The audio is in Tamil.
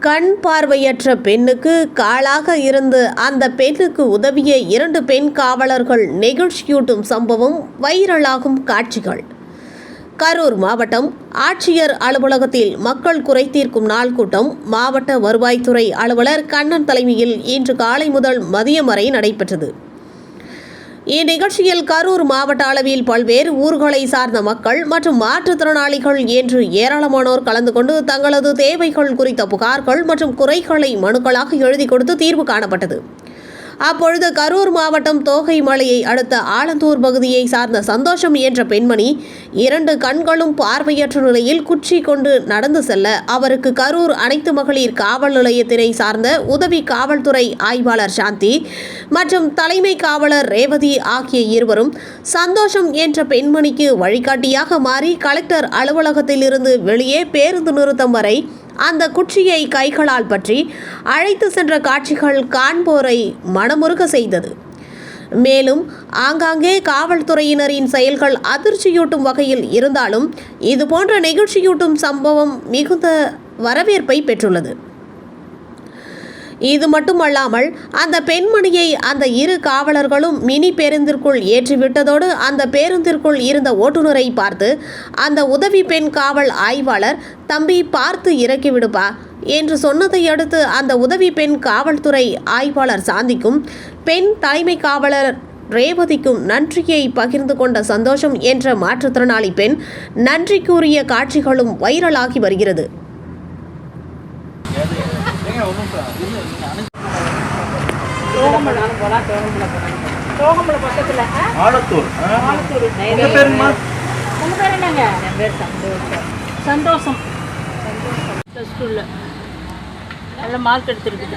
கண் பார்வையற்ற பெண்ணுக்கு காலாக இருந்து அந்த பெண்ணுக்கு உதவிய இரண்டு பெண் காவலர்கள் நெகிழ்ச்சியூட்டும் சம்பவம் வைரலாகும் காட்சிகள். கரூர் மாவட்டம் ஆட்சியர் அலுவலகத்தில் மக்கள் குறை தீர்க்கும் நாள் கூட்டம் மாவட்ட வருவாய்த்துறை அலுவலர் கண்ணன் தலைமையில் இன்று காலை முதல் மதியம் வரை நடைபெற்றது. இந்நிகழ்ச்சியில் கரூர் மாவட்ட அளவில் பல்வேறு ஊர்களை சார்ந்த மக்கள் மற்றும் மாற்றுத்திறனாளிகள் என்று ஏராளமானோர் கலந்து கொண்டு தங்களது தேவைகள் குறித்த புகார்கள் மற்றும் குறைகளை மனுக்களாக எழுதி கொடுத்து தீர்வு காணப்பட்டது. அப்பொழுது கரூர் மாவட்டம் தோகை மலையை அடுத்த ஆலந்தூர் பகுதியை சார்ந்த சந்தோஷம் என்ற பெண்மணி இரண்டு கண்களும் பார்வையற்ற நிலையில் குச்சி கொண்டு நடந்து செல்ல அவருக்கு கரூர் அனைத்து மகளிர் காவல் நிலையத்தினை சார்ந்த உதவி காவல்துறை ஆய்வாளர் சாந்தி மற்றும் தலைமை காவலர் ரேவதி ஆகிய இருவரும் சந்தோஷம் என்ற பெண்மணிக்கு வழிகாட்டியாக மாறி கலெக்டர் அலுவலகத்திலிருந்து வெளியே பேருந்து நிறுத்தம் வரை அந்த குச்சியை கைகளால் பற்றி அழைத்து சென்ற காட்சிகள் காண்போரை மனமுருக செய்தது. மேலும் ஆங்காங்கே காவல்துறையினரின் செயல்கள் அதிர்ச்சியூட்டும் வகையில் இருந்தாலும் இதுபோன்ற நெகிழ்ச்சியூட்டும் சம்பவம் மிகுந்த வரவேற்பை பெற்றுள்ளது. இது மட்டுமல்லாமல் அந்த பெண்மணியை அந்த இரு காவலர்களும் மினி பேருந்திற்குள் ஏற்றிவிட்டதோடு அந்த பேருந்திற்குள் இருந்த ஓட்டுநரை பார்த்து அந்த உதவி பெண் காவல் ஆய்வாளர் தம்பி பார்த்து இறக்கி விடுப்பா என்று சொன்னதை அடுத்து அந்த உதவி பெண் காவல்துறை ஆய்வாளர் சாந்திக்கும் பெண் தலைமை காவலர் ரேவதிக்கும் நன்றியை பகிர்ந்து கொண்ட சந்தோஷம் என்ற மாற்றுத்திறனாளி பெண் நன்றி கூறிய காட்சிகளும் வைரலாகி வருகிறது. சந்தோஷம். ஃபஸ்ட் உள்ள நல்ல மார்க் எடுத்துருக்குது.